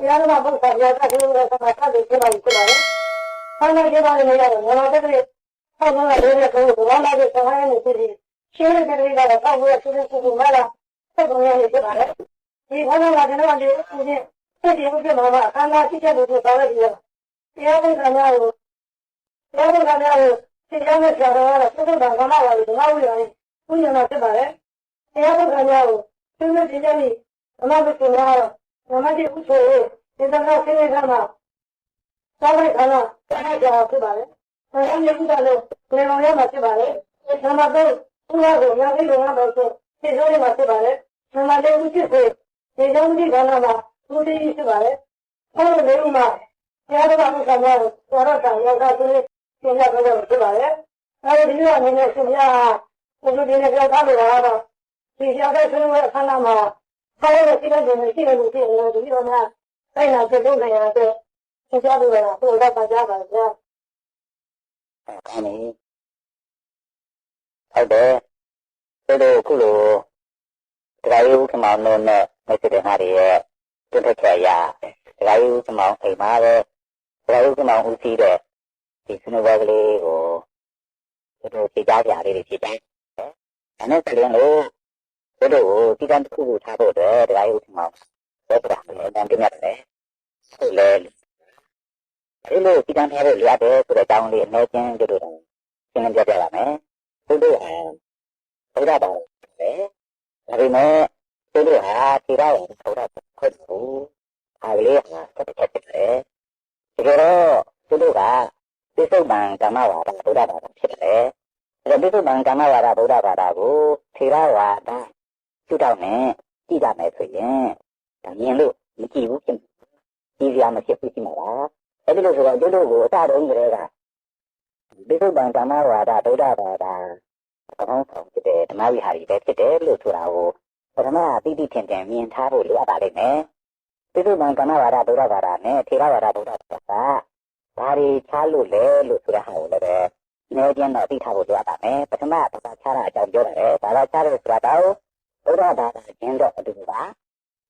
တရားတော်ဘုရားပြတာကိုလည်းသမထတွေပြပါလိမ့်ဖြစ်ပါလေ။ဆောင်းနေကြပါလေရတော့ငါတို့တည်းဆောင်းနေတယ်လေကိုဘာလာတဲ့ဆောင်းရနေပြီရှင်းတဲ့တွေကတော့တောက်ရဆူဆူဆူမလာဆက်ကုန်ရနေဖြစ်ပါလေ။ဒီဘာသာကကျွန်တော်ဒီဦးချင်းစိတ်ဒီဥပ္ပမာမှာအခမ်းအနားရှိတဲ့လူတွေပါလေဒီတရားဘုရားများကိုတရားဘုရားများကိုသိချင်တဲ့ဆရာတော်ကတော့သုတ္တံကမ္မဝါရီဓမ္မဝိရဏဥညနာဖြစ်ပါလေ။တရားဘုရားများကိုသိသိချင်းချင်းဓမ္မဝိကများတော့ဓမ္မတိဥဆိုရေးဒီတခါဆင်းရဲခါမှာသာဝိခါနာတရားကြောဖြစ်ပါလေ။အဲဒီယခုတည်းလို့လေမော င်ရမှာဖြစ်ပါလေ။ဓမ္မတုဥရကိုညာသိတော်မှာဆိုသိဆိုရမှာဖြစ်ပါလေ။ဓမ္မတေဥဖြစ်စေဒီကြောင့်ဒီခါနာမှာသူတည်ဖြစ်ပါလေ။အဲဒီလေဥမှာတရားတော်ဘုရားများကိုသောရကံရောက်တာဆိုရင်သင်ရတော့ဖြစ်ပါလေ။အဲဒီဒီလိုအနေနဲ့ရှင်များဘုရားဒီနေ့ကြောက်တာလို့တော့ဒီရောက်တဲ့ဆွေးနွေးအခမ်းအနားမှာဆောင်းရတဲ့စိတ်ဓာတ်တွေရှိနေလို့ဖြ စ်နေတယ်ဒီလိုများအဲ့ဒါပြုလုပ်နေရတဲ့သင်ကြားလို့ရတာပို့တော့ပါကြပါဗျာကောင်းပြီဟုတ်တယ်ဒါတို့ခုလိုတရားရုံးခမောင်းတို့နဲ့မစ္စတဲ့ဟာတွေရဲ့တွတ်ထက်ချက်ရတရားရုံးခမောင်းအိမ်မှာပဲတရားရုံးခမောင်းဦးစီးတဲ့ဒီစနဝကလေးကိုတို့ဖြေကြားကြရလေးတွေဖြစ်တယ်အဲနဲ့ကလေးလို့ တို့ကိုဒီကံတစ်ခုကိုထားဖို့အတွက်တရားရုံးခမောင်းဆက်ပြတယ်တန်တင်ရတယ်ဟုတ်လေဒီလိုဒီကံထားဖို့ရတဲ့ဆိုတဲ့အကြောင်းလေးအနည်းချင်းတို့တို့ရှင်းလင်းပြပြပါမယ်တို့တို့ဟာဘုရားတော်လေဒါပေမဲ့တို့တို့ဟာခြေတော်ကိုဘုရားခွတ်ဖို့အားလေးဟာတက်တက်တက်တယ်ဒါကြတော့တို့တို့ကပိဿုပံကမ္မဝါဒဘုရားဘာသာဖြစ်တယ်အဲပိဿုပံကမ္မဝါဒဘုရားဘာသာကိုထေရဝါဒ ကျွတ်တော့နဲ့ကြည့်ကြမယ်ဆိုရင်ဒါမြင်လို့မကြည့်ဘူးဖြစ်ကြည့်ရမှာဖြစ်ဖြစ်မှာလားအဲ့ဒီလိုဆိုတော့တို့တို့ကိုအစတုန်းကတည်းကပိဿုပံဓမ္မဝါဒဗုဒ္ဓဘာသာအကောင်းဆုံးဖြစ်တဲ့ဓမ္မဝိဟာရီပဲဖြစ်တယ်လို့ဆိုတာကိုပထမတိတိထင်ထင်မြင်ထားဖို့လိုအပ်ပါလိမ့်မယ်ပိဿုပံဓမ္မဝါဒဗုဒ္ဓဘာသာနဲ့ထေရဝါဒဗုဒ္ဓဘာသာဘာတွေခြားလို့လဲလို့ဆိုတာဟာကိုလည်းပဲနည်းချင်းတော့သိထားဖို့လိုအပ်ပါမယ်ပထမဘာသာခြားတာအကြောင်းပြောတယ်ဘာသာခြားတယ်ဆိုတာတော့ ဗုဒ္ဓဘာသာချင်းတော့အတူတူပါ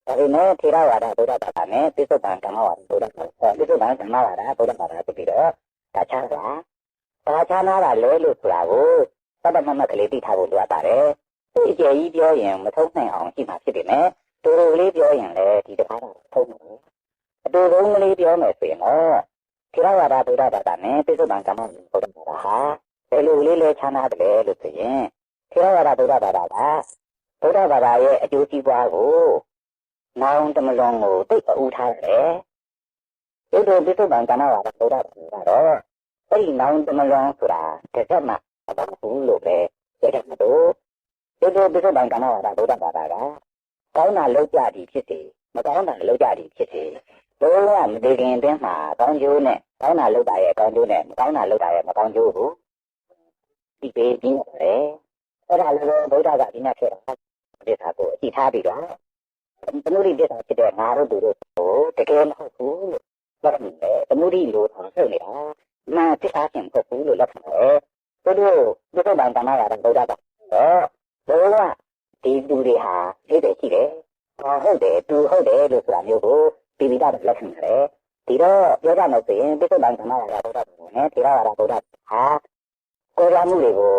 ဒါပေမဲ့ထေရဝါဒဗုဒ္ဓဘာသာနဲ့ပိဿုပံဓမ္မဝါဒဗုဒ္ဓဘာသာပိဿုပံဓမ္မဝါဒဗုဒ္ဓဘာသာဖြစ်ပြီးတော့ဒါချာတာဒါချာနာတာလဲလို့ဆိုတာကိုသတ္တမမကလေးသိထားဖို့လိုအပ်ပါတယ်ဒီအကျယ်ကြီးပြောရင်မထုံးနိုင်အောင်ရှိမှဖြစ်ပေမဲ့တူတူလေးပြောရင်လည်းဒီတစ်ခါတော့ထုံးတယ်အတူတုံးကလေးပြောမယ်ဆိုရင်တော့ထေရဝါဒဗုဒ္ဓဘာသာနဲ့ပိဿုပံဓမ္မဝါဒဗုဒ္ဓဘာသာဟာဘယ်လိုလေးလဲချာနာတယ်လို့ဆိုရင်ထေရဝါဒဗုဒ္ဓဘာသာက ဗုဒ္ဓဘာသာရဲ့အကျိုးစီးပွားကိုနောင်တမလွန်ကိုတိတ်အူထားတယ်။ဒီလိုပိဿုပံကဏ္ဍဝါဒဘုရားကတော့အဲ့ဒီနောင်တမလွန်ဆိုတာတစ်ချက်မှမပါဘူးလို့ပဲပြောတယ်မလို့ဒီလိုပိဿုပံကဏ္ဍဝါဒဘုရားဘာသာကကောင်းတာလောက်ကြသည်ဖြစ်စေမကောင်းတာလောက်ကြသည်ဖြစ်စေဘုရားမတည်ခင်အတွင်းမှာကောင်းကျိုးနဲ့ကောင်းတာလောက်တာရဲ့ကောင်းကျိုးနဲ့မကောင်းတာလောက်တာရဲ့မကောင်းကျိုးကိုဒီပေးပြီးတယ်အဲ့ဒါလည်းဘုရားကဒီနေ့ဖြစ်တာ ဒီသာကိုအကြည့်ထားပြီးတော့သမုဒိပြတာဖြစ်တဲ့ငါတို့တို့ကိုတကယ်မဟုတ်ဘူးလို့ပြောတယ်သမုဒိလို့ထားဆိုနေတာမာတိအားဖြင့်မဟုတ်ဘူးလို့လက်ခံတယ်တို့တို့ဒီတော့ဗန္တနာရတဲ့ဗုဒ္ဓဘာသာတော့ဘုရားဒီသူတွေဟာအိတဲ့ရှိတယ်ဟောဟုတ်တယ်သူဟုတ်တယ်လို့ဆိုတာမျိုးကိုပိပိတာလက်ခံတယ်ဒီတော့ပြောကြမယ်ဆိုရင်ပိဿဗန္တနာရတဲ့ဗုဒ္ဓဘာသာနဲ့ထေရဝါဒဗုဒ္ဓဟာကိုယ်ရမှုတွေကို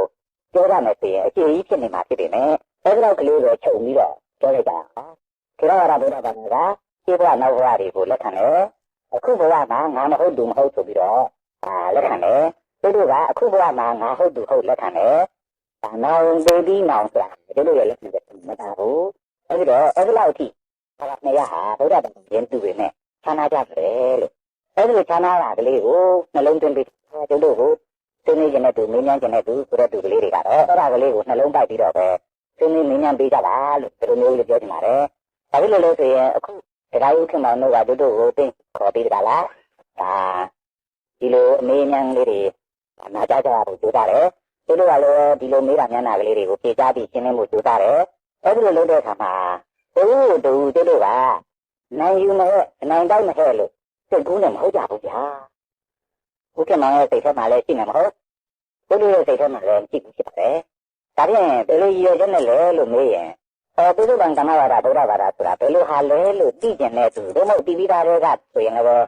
ပြောရမယ်ဆိုရင်အခြေကြီးဖြစ်နေမှာဖြစ်ပေမဲ့ အဲဒီတော့ကလေးကိုခြုံပြီးတော့ပြောလိုက်တာဟာထေရဝါဒဗုဒ္ဓဘာသာကရှင်းဘဝနောက်ဘဝတွေကိုလက်ခံတယ်အခုဘဝမှာငါမဟုတ်သူမဟုတ်ဆိုပြီးတော့အာလက်ခံတယ်သူတို့ကအခုဘဝမှာငါဟုတ်သူဟုတ်လက်ခံတယ်ဒါနောင်ပေပြီးနောင်ဆိုတာတို့တို့ရဲ့လက်ခံချက်မတာဘူးအဲဒီတော့အဲဒီလောက်အထိဘာသာနေရဟာဗုဒ္ဓဘာသာရင်းသူတွေနဲ့ဌာနကြတယ်လို့အဲဒီလိုဌာနလာကလေးကိုနှလုံးသွင်းပြီးတို့တို့ကိုသိနေကြတဲ့သူမင်းများကြတဲ့သူဆိုတဲ့သူကလေးတွေကတော့အဲ့ဒါကလေးကိုနှလုံးပိုက်ပြီးတော့ပဲ သိနေမင်းများပေးကြပါလို့ဒီလိုမျိုးလေးပြောချင်ပါတယ်။ဒါဖြစ်လို့လို့ဆိုရင်အခုတရားဥခင်မောင်တို့ကတို့တို့ကိုသိခေါ်ပြီးကြလား။ဒါဒီလိုအမေးမြန်းလေးတွေနာကြကြဖို့ကြိုးစားတယ်။တို့တို့ကလည်းဒီလိုမေးတာမျက်နှာကလေးတွေကိုပြေချပြီးရှင်းလင်းဖို့ကြိုးစားတယ်။အဲဒီလိုလုပ်တဲ့အခါမှာဘုရားတို့တို့တို့ကနိုင်ယူမဲ့နိုင်တိုက်မဲ့လို့စိတ်ကူးနဲ့မဟုတ်ကြဘူးဗျာ။ဥခင်မောင်ရဲ့စိတ်ထဲမှာလည်းရှိနေမဟုတ်။တို့တို့ရဲ့စိတ်ထဲမှာလည်းရှိဘူးဖြစ်ပါတယ်။ ဒါဖြင့်ဘယ်လိုရည်ရွယ်ချက်နဲ့လဲလို့မေးရင်အော်ပိဿဗံကမ္မဝါဒဗုဒ္ဓဘာသာဆိုတာဘယ်လိုဟာလဲလို့သိကျင်တဲ့သူတို့မဟုတ်တီးပြီးသားတွေကဆိုရင်လည်း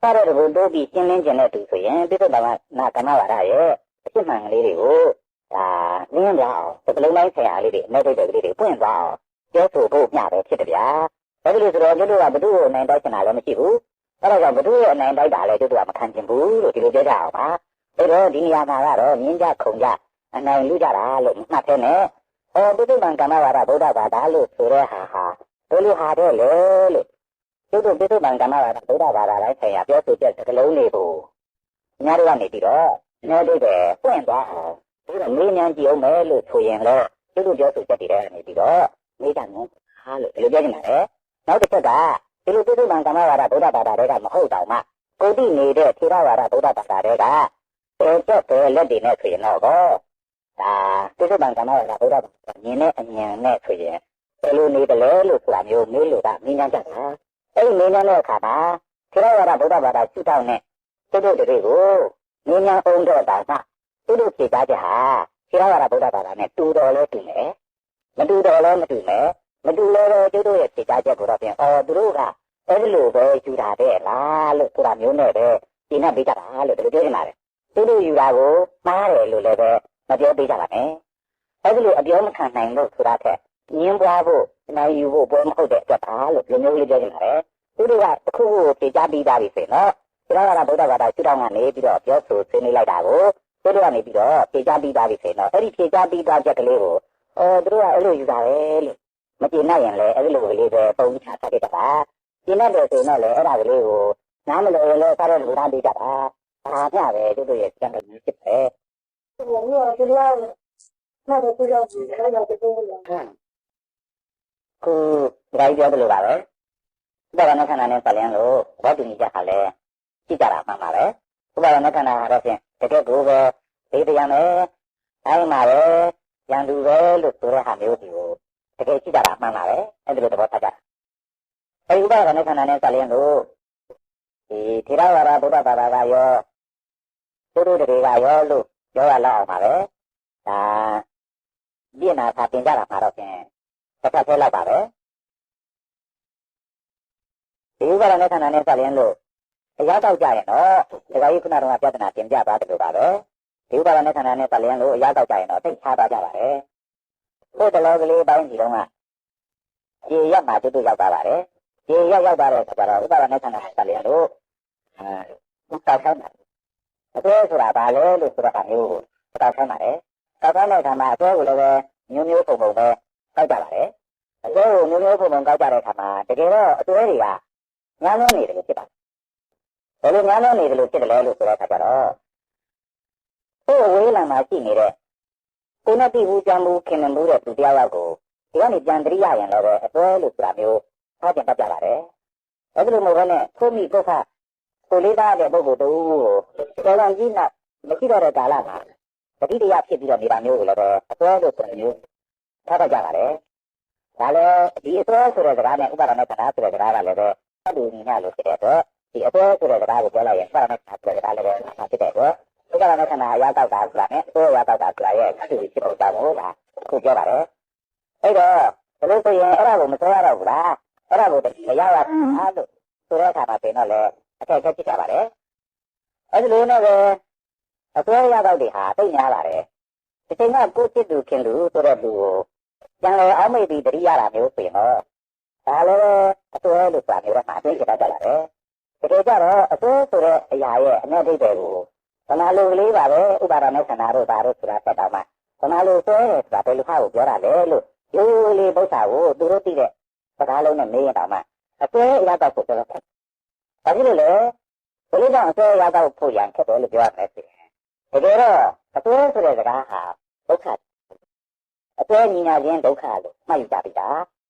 စားတဲ့ဘုံတို့ပြီးရှင်းလင်းကျင်တဲ့သူဆိုရင်ပိဿဗံနာကမ္မဝါဒရဲ့အဖြစ်မှန်ကလေးတွေကိုဒါနင်းပြအောင်ဒီကလုံးတိုင်းဆရာလေးတွေအမဲ့တဲ့ကလေးတွေပွင့်သွားအောင်ပြောဆိုဖို့မျှပဲဖြစ်တယ်ဗျာဒါကြလို့ဆိုတော့တို့ကဘုသူ့ကိုအနိုင်တိုက်ချင်တာလည်းမရှိဘူးအဲ့ဒါကြောင့်ဘုသူ့ရဲ့အနိုင်တိုက်တာလည်းတို့ကမခံချင်ဘူးလို့ဒီလိုပြောကြအောင်ပါအဲ့တော့ဒီနေရာမှာကတော့မြင်းကြခုံကြ အနိုင်လူကြတာလို့မှတ်သေးနဲ့။အော်ပုဒ်မံကမ္မဝါဒဗုဒ္ဓဘာသာလို့ဆိုတဲ့ဟာဟာဘယ်လိုဟာတဲ့လဲလို့ကျုပ်တို့ပုဒ်မံကမ္မဝါဒဗုဒ္ဓဘာသာတိုင်းဆိုင်ရာပြောဆိုချက်စကလုံးတွေကိုညတို့ကနေပြီးတော့ညတို့ပဲပွင့်သွားအောင်ဒီတော့မေးမြန်းကြည့်အောင်မယ်လို့ဆိုရင်လည်းကျုပ်တို့ပြောဆိုချက်တွေထဲကနေပြီးတော့မေးတာမျိုးဟာလို့ဒီလိုပြောနေတာလေ။နောက်တစ်ချက်ကဒီလိုပုဒ်မံကမ္မဝါဒဗုဒ္ဓဘာသာတွေကမဟုတ်တော့မှကိုတိနေတဲ့ထေရဝါဒဗုဒ္ဓဘာသာတွေကဘယ်ချက်ပဲလက်တွေနဲ့ဆိုရင်တော့ ဒါပုဒ်မံကမ္မဝါဒဗုဒ္ဓဘာသာမြင်တဲ့အမြင်နဲ့ဆိုရင်ဘယ်လိုနေတယ်လဲလို့ဆိုတာမျိုးမေးလို့ကမင်းညာတတ်တာအဲ့ဒီမင်းညာတဲ့အခါမှာထေရဝါဒဗုဒ္ဓဘာသာရှုထောင့်နဲ့သူတို့တွေကိုမင်းညာအောင်တော့တာကသူတို့ဖြေကြတဲ့ဟာထေရဝါဒဗုဒ္ဓဘာသာနဲ့တူတော်လဲတူမယ်မတူတော်လဲမတူမယ်မတူလဲတော့သူတို့ရဲ့ဖြေကြချက်ကိုတော့ပြန်အော်သူတို့ကအဲ့ဒီလိုပဲယူတာတဲ့လားလို့ဆိုတာမျိုးနဲ့ပဲဒီနဲ့ပေးကြတာလို့ဒီလိုပြောနေတာလေသူတို့ယူတာကိုမှားတယ်လို့လည်းပဲ မပြောပေးကြပါနဲ့အဲ့ဒီလိုအပြောမခံနိုင်လို့ဆိုတာထက်ညင်းပွားဖို့နိုင်ယူဖို့ပွဲမဟုတ်တဲ့အတွက်ပါလို့လူမျိုးလေးပြောနေတာလေသူတို့ကအခုကိုပြေချပြီးသားပြီဆိုရင်တော့ဒီတော့ကဗုဒ္ဓဘာသာရှုထောင့်ကနေပြီးတော့ပြောဆိုဆွေးနွေးလိုက်တာကိုသူတို့ကနေပြီးတော့ပြေချပြီးသားပြီဆိုရင်တော့အဲ့ဒီပြေချပြီးသားချက်ကလေးကိုအော်သူတို့ကအဲ့လိုယူတာပဲလို့မကျေနပ်ရင်လည်းအဲ့ဒီလိုကလေးပဲပုံချတာခဲ့တာပါကျေနပ်တယ်ဆိုရင်တော့လည်းအဲ့ဒါကလေးကိုနားမလည်ရင်လည်းစားတဲ့လူသားပေးကြတာဒါမျှပဲသူတို့ရဲ့စံတော်ကြီးဖြစ်တယ်ဒီလိုမျိုးဒီလိုမှတ်ဖို့ ကြောက်တယ်အဲ့ဒါကိုပြောလို့ခုဒါကြီးပြောသလိုပါပဲဥပါဒနာခန္ဓာနဲ့ပတ်လည်လို့ဘောတူညီချက်ဟာလည်းကြည့်ကြတာမှန်ပါပဲဥပါဒနာခန္ဓာကတော့ဖြင့်တကယ်ကိုပဲဒေတရားမယ်အဲဒီမှာပဲရန်သူပဲလို့ဆိုတဲ့ဟာမျိုးဒီကိုတကယ်ကြည့်ကြတာမှန်ပါပဲအဲဒီလိုသဘောထားကြတာအဲဒီဥပါဒနာခန္ဓာနဲ့ပတ်လည်လို့ဒီထေရဝါဒဗုဒ္ဓဘာသာကရောသူတို့တွေကရောလို့ ပြောရလောက်အောင်ပါပဲဒါပြည်နာသာတင်ကြတာမှာတော့ဖြင့်တစ်ဖက်ထဲလောက်ပါပဲဒီဥပါဒနဲ့ခန္ဓာနဲ့ဆက်လင်းလို့တရားတောက်ကြရင်တော့ဒကာကြီးခုနကပြဿနာတင်ပြသွားတယ်လို့ပါပဲဒီဥပါဒနဲ့ခန္ဓာနဲ့ဆက်လင်းလို့အရာတောက်ကြရင်တော့သိချသွားကြပါတယ်ကိုယ်တလောကလေးပိုင်းဒီတော့ကခြေရက်မှာတူတူရောက်သွားပါတယ်ခြေရက်ရောက်သွားတဲ့အခါကျတော့ဥပါဒနဲ့ခန္ဓာနဲ့ဆက်လင်းလို့အဲတောက်ဆောင်တာ အသေးဆိုတာဘာလဲလို့ဆိုတော့မျိုးတောက်ဆောင်ပါတယ်တောက်ဆောင်တဲ့အခါမှာအသေးကိုလည်းပဲမျိုးမျိုးပုံပုံပဲကောက်ကြပါတယ်။အကျိုးကိုမျိုးမျိုးပုံပုံကောက်ကြတဲ့အခါမှာတကယ်တော့အကျိုးတွေကညာလုံးနေတယ်လို့ဖြစ်ပါတယ်။ဘယ်လိုညာလုံးနေတယ်လို့ဖြစ်တယ်လဲလို့ဆိုတဲ့အခါကျတော့ကိုယ်ဝေးလံမှာရှိနေတဲ့ကိုယ်နဲ့ပြည်ဘူးကြံဘူးခင်မမှုတဲ့သူတရားရောက်ကိုဒီကနေပြန်တရိရရင်လည်းပဲအကျိုးလို့ဆိုတာမျိုးထားပြန်တတ်ကြပါတယ်။အဲဒီလိုမဟုတ်ဘဲနဲ့ကိုမိကိုခ ကိုလေးသားတဲ့ပုဂ္ဂိုလ်တူကိုတော်တော်ကြီးနဲ့မရှိတော့တဲ့ကာလမှာတတိတရားဖြစ်ပြီးတော့နေတာမျိုးကိုလည်းပဲအကျိုးလို့ဆိုမျိုးထားတတ်ကြပါတယ်။ဒါလည်းဒီအစွဲဆိုတဲ့စကားနဲ့ဥပါဒနာခန္ဓာဆိုတဲ့စကားကလည်းပဲအတူညီမျှလို့ဖြစ်တဲ့အတွက်ဒီအစွဲဆိုတဲ့စကားကိုပြောလိုက်ရင်ဥပါဒနာခန္ဓာဆိုတဲ့စကားလည်းပဲမှာဖြစ်တဲ့အတွက်ဥပါဒနာခန္ဓာအရာတောက်တာဆိုတာနဲ့အစွဲအရာတောက်တာဆိုတာရဲ့အတူဖြစ်ပုံကြောင့်လို့ဒါခုပြောပါတယ်။အဲ့တော့ဘယ်လိုဆိုရင်အဲ့ဒါကိုမစွဲရတော့ဘူးလား။အဲ့ဒါကိုတရားရအားလို့ဆိုတဲ့အခါမှာပြင်တော့လေ အခက်အခဲဖြစ်ကြပါတယ်။အဲ့ဒီလိုနဲ့ပဲအစွဲအရာတောက်တွေဟာသိများပါတယ်။ဒီချိန်ကကိုချစ်သူခင်သူဆိုတဲ့လူကိုကျန်လေအောက်မိတ်ဒီတတိရတာမျိုးဆိုရင်တော့ဒါလည်းအစွဲလို့ဆိုတာမျိုးတော့မှအသိကြတတ်ကြတယ်။တကယ်ကြတော့အစွဲဆိုတဲ့အရာရဲ့အနဲ့အဓိပ္ပာယ်ကိုသမာလိုကလေးပါပဲဥပါဒနဲ့ခန္ဓာတို့ဒါတို့ဆိုတာတက်တော့မှသမာလိုစွဲတယ်ဆိုတာဘယ်လိုဟာကိုပြောတာလဲလို့ရိုးရိုးလေးပု္ပ္ပာကိုသူတို့သိတဲ့စကားလုံးနဲ့မေးရင်တော့မှအစွဲအရာတော့ကိုပြောတော့ ဒါကြည့်လို့လေဘယ်လိုကြောင့်အစွဲအရာတော့ဖို့ရန်ခက်တယ်လို့ပြောရမလဲဆိုရင်တကယ်တော့အစွဲဆိုတဲ့စကားဟာဒုက္ခအစွဲညီညာခြင်းဒုက္ခလို့မှတ်ယူကြပြီတာ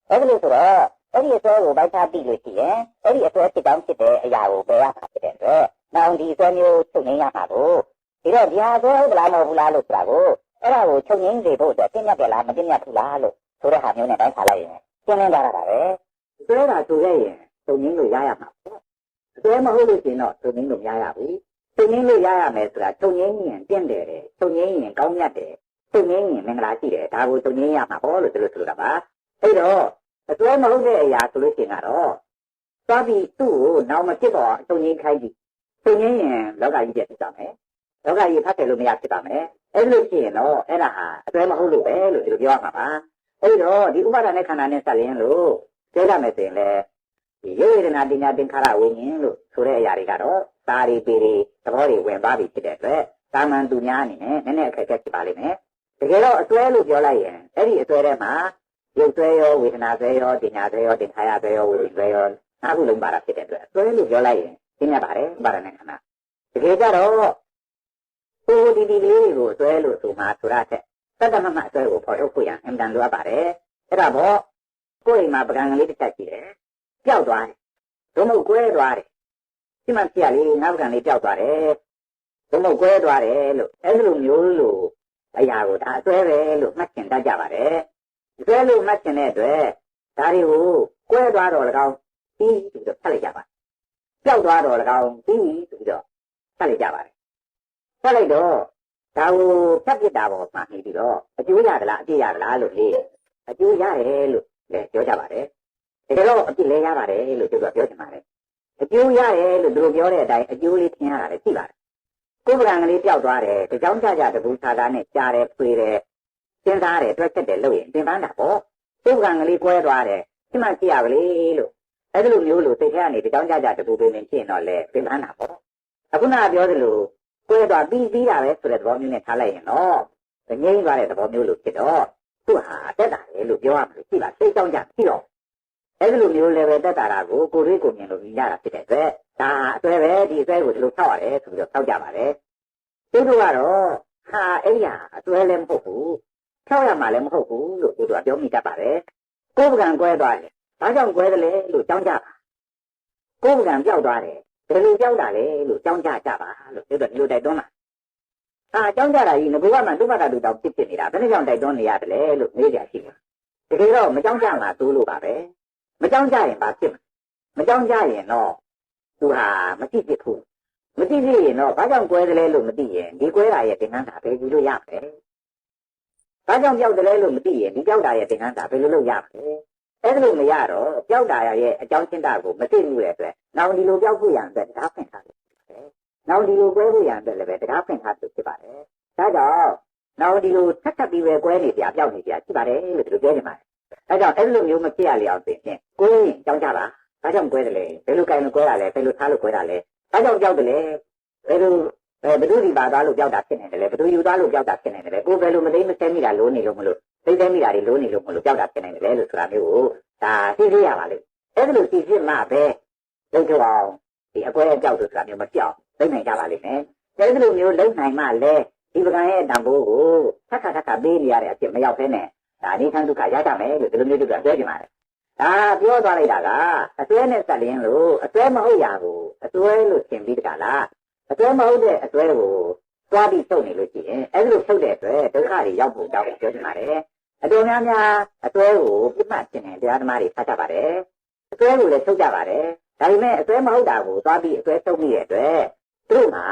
အဲ့ဒါလို့ဆိုတော့အဲ့ဒီအစွဲကိုပိုက်ထားပြီးလို့ရှိရင်အဲ့ဒီအစွဲဖြစ်ကောင်းဖြစ်တဲ့အရာကိုပယ်ရမှာဖြစ်တဲ့အတွက်နောက်ဒီအစွဲမျိုးချုပ်ငင်းရမှာလို့ဒီတော့ဒီဟာအစွဲဟုတ်လားမဟုတ်ဘူးလားလို့ဆိုတာကိုအဲ့ဒါကိုချုပ်ငင်းစေဖို့အတွက်ပြည့်ညတ်တယ်လားမပြည့်ညတ်ဘူးလားလို့ဆိုတဲ့ဟာမျိုးနဲ့တိုင်းခါလိုက်ရင်ရှင်းလင်းသွားတာပါပဲအစွဲတာဆိုခဲ့ရင်ချုပ်ငင်းလို့ရရမှာပေါ့ အစွဲမဟုတ်လို့ရှိရင်တော့ချုပ်ငင်းလို့မရရဘူးချုပ်ငင်းလို့ရရမယ်ဆိုတာချုပ်ငင်းရင်တင့်တယ်တယ်ချုပ်ငင်းရင်ကောင်းမြတ်တယ်သူငင်းရင်မင်္ဂလာရှိတယ်ဒါကိုသူငင်းရမှာပေါ့လို့သူတို့ဆိုတာပါအဲ့တော့အတွဲမဟုတ်တဲ့အရာဆိုလို့ရှိရင်ကတော့သွားပြီးသူ့ကိုနောက်မဖြစ်တော့တုံငင်းခိုင်းပြီးတုံငင်းရင်လောကကြီးပြဖြစ်သွားမယ်လောကကြီးဖတ်တယ်လို့မရဖြစ်သွားမယ်အဲ့လိုဖြစ်ရင်တော့အဲ့ဒါဟာအတွဲမဟုတ်လို့ပဲလို့ဒီလိုပြောရမှာပါအဲ့တော့ဒီဥပါဒณะခန္ဓာနဲ့ဆက်လင်းလို့ပြောရမယ်ဆိုရင်လည်း ဒီရေဝေဒနာတင်ညာသင်္ခါရဝိညာဉ်လို့ဆိုတဲ့အရာတွေကတော့သာရီပေရီသဘောတွေဝင်သွားပြီဖြစ်တဲ့အတွက်တာမန်သူများအနေနဲ့နည်းနည်းအခက်အခဲဖြစ်ပါလိမ့်မယ်တကယ်တော့အတွဲလို့ပြောလိုက်ရင်အဲ့ဒီအတွဲထဲမှာရုပ်သွဲရောဝေဒနာသွဲရောတင်ညာသွဲရောတင်္ခါရသွဲရောဝိညာဉ်သွဲရောအားခုလုံးပါတာဖြစ်တဲ့အတွက်အတွဲလို့ပြောလိုက်ရင်သိမြတ်ပါတယ်ဥပါဒณะခန္ဓာတကယ်ကြတော့ဟိုဒီဒီလေးကိုအတွဲလို့ဆိုမှဆိုရတဲ့တတ္တမမအတွဲကိုပေါ်ထုတ်ဖို့ရအင်တန်လိုအပ်ပါတယ်အဲ့ဒါပေါ့ကိုယ်အိမ်မှာပကံကလေးတစ်ချက်ရှိတယ် ပျောက်သွားတယ်ဒုမဟုတ်ကွဲသွားတယ်ဒီမှာပြလေးငါးပကံလေးပျောက်သွားတယ်ဒုမဟုတ်ကွဲသွားတယ်လို့အဲ့လိုမျိုးလို့အရာကိုဒါအတွဲပဲလို့မှတ်ချင်တတ်ကြပါတယ်အတွဲလို့မှတ်ချင်တဲ့အတွက်ဒါတွေကိုကွဲသွားတော့၎င်းပြီးပြီးတော့ဖတ်လိုက်ကြပါပျောက်သွားတော့၎င်းပြီးပြီးတော့ဖတ်လိုက်ကြပါတယ်ဖတ်လိုက်တော့ဒါကိုဖြတ်ပြစ်တာပေါ်မှာနေပြီးတော့အကျိုးရသလားအပြစ်ရသလားလို့လေအကျိုးရတယ်လို့လည်းပြောကြပါတယ် တကယ်တော့အပြစ်လည်းရပါတယ်လို့သူကပြောချင်ပါတယ်အကျိုးရတယ်လို့သူတို့ပြောတဲ့အတိုင်းအကျိုးလေးထင်ရတာလည်းရှိပါတယ်ကိုယ်ပကံကလေးပျောက်သွားတယ်တကြောင်ကြကြတပူသာသာနဲ့ကြားတယ်ဖွေတယ်စဉ်းစားတယ်တွက်ချက်တယ်လို့ရင်သင်ပန်းတာပေါ့ကိုယ်ပကံကလေးကွဲသွားတယ်ဒီမှကြည့်ရကလေးလို့အဲ့လိုမျိုးလို့သိထဲကနေတကြောင်ကြကြတပူပင်းနေဖြစ်တော့လေသင်ပန်းတာပေါ့အခုနကပြောသလိုကွဲသွားပြီးပြီးတာပဲဆိုတဲ့သဘောမျိုးနဲ့ထားလိုက်ရင်တော့ငြိမ့်သွားတဲ့သဘောမျိုးလို့ဖြစ်တော့သူ့ဟာတက်တာလေလို့ပြောရမှာရှိပါစိတ်ကြောင့်ကြပြီးတော့ အဲ့လိုမျိုးလည်းပဲတက်တာကိုကိုရိကိုမြင်လို့မြင်ရတာဖြစ်တဲ့အတွက်ဒါအစွဲပဲဒီအစွဲကိုဒီလိုထောက်ရတယ်ဆိုပြီးတော့ထောက်ကြပါတယ်သူတို့ကတော့ဟာအဲ့ရအစွဲလည်းမဟုတ်ဘူးထောက်ရမှာလည်းမဟုတ်ဘူးလို့သူတို့ကပြောမိတတ်ပါတယ်ကိုယ်ပကံကွဲသွားတယ်ဘာကြောင့်ကွဲတယ်လဲလို့ကြောင်းကြပါကိုယ်ပကံပြောက်သွားတယ်ဘယ်လိုပြောက်တာလဲလို့ကြောင်းကြကြပါလို့သူတို့ဒီလိုတိုက်တွန်းတာအာကြောင်းကြတာကြီးငဘကမှဒုက္ခတာတူတောင်ဖြစ်ဖြစ်နေတာဘယ်နဲ့ကြောင့်တိုက်တွန်းနေရတယ်လဲလို့မေးကြရှိတယ်တကယ်တော့မကြောင်းကြမှာသိုးလို့ပါပဲ မကြောင်းကြရင်ဘာဖြစ်မလဲမကြောင်းကြရင်တော့သူဟာမသိဖြစ်ဘူးမသိဖြစ်ရင်တော့ဘာကြောင့်ကွဲတယ်လဲလို့မသိရင်ဒီကွဲတာရဲ့သင်္ကန်းစာပဲကြည့်လို့ရမယ်ဘာကြောင့်ပြောက်တယ်လဲလို့မသိရင်ဒီပြောက်တာရဲ့သင်္ကန်းစာဘယ်လိုလုပ်ရမလဲအဲ့ဒါလို့မရတော့ပြောက်တာရဲ့အကြောင်းချင်းတာကိုမသိဘူးတဲ့အတွက်နောက်ဒီလိုပြောက်ဖို့ရန်အတွက်တရားဖွင့်ထားတယ်နောက်ဒီလိုကွဲဖို့ရန်အတွက်လည်းပဲတရားဖွင့်ထားလို့ဖြစ်ပါတယ်ဒါကြောင့်နောက်ဒီလိုထပ်ထပ်ပြီးပဲကွဲနေကြပြောက်နေကြရှိပါတယ်လို့ဒီလိုပြောနေပါတယ် အဲကြောင့်အဲ့လိုမျိုးမဖြစ်ရလေအောင်သိရင်ကိုယ်ရင်ကြောင်းကြပါဘာကြောင့်ကွဲတယ်လဲဘယ်လိုကင်လို့ကွဲတာလဲဘယ်လိုထားလို့ကွဲတာလဲဘာကြောင့်ကြောက်တယ်လဲဘယ်လိုအဲဘယ်သူဒီပါသွားလို့ကြောက်တာဖြစ်နေတယ်လဲဘယ်သူယူသွားလို့ကြောက်တာဖြစ်နေတယ်လဲကိုယ်ဘယ်လိုမသိမဆဲမိတာလိုနေလို့မလို့သိသိမိတာတွေလိုနေလို့မလို့ကြောက်တာဖြစ်နေတယ်လဲလို့ဆိုတာမျိုးကိုဒါသိသိရပါလိမ့်အဲ့ဒါလို့သိဖြစ်မှပဲလုံထုတ်အောင်ဒီအကွဲအကြောက်ဆိုတာမျိုးမကြောက်သိနိုင်ကြပါလိမ့်မယ်အဲ့ဒါလိုမျိုးလုံနိုင်မှလဲဒီပကံရဲ့တန်ဖိုးကိုထပ်ခါထပ်ခါပေးနေရတဲ့အဖြစ်မရောက်သေးနဲ့ ဒါအိဋ္ဌံဒုက္ခရကြမယ်လို့ဒီလိုမျိုးတို့ကပြောကြပါတယ်ဒါပြောသွားလိုက်တာကအစွဲနဲ့ဆက်လင်းလို့အစွဲမဟုတ်ရာကိုအစွဲလို့သင်ပြီးတကလားအစွဲမဟုတ်တဲ့အစွဲကိုသွားပြီးထုတ်နေလို့ရှိရင်အဲ့လိုထုတ်တဲ့အတွက်ဒုက္ခတွေရောက်ဖို့တောင်းပြောနေပါတယ်အတော်များများအစွဲကိုပြတ်မှတ်ခြင်းနဲ့တရားဓမ္မတွေဖတ်ကြပါတယ်အစွဲကိုလည်းထုတ်ကြပါတယ်ဒါပေမဲ့အစွဲမဟုတ်တာကိုသွားပြီးအစွဲထုတ်မိတဲ့အတွက်သူတို့မှာ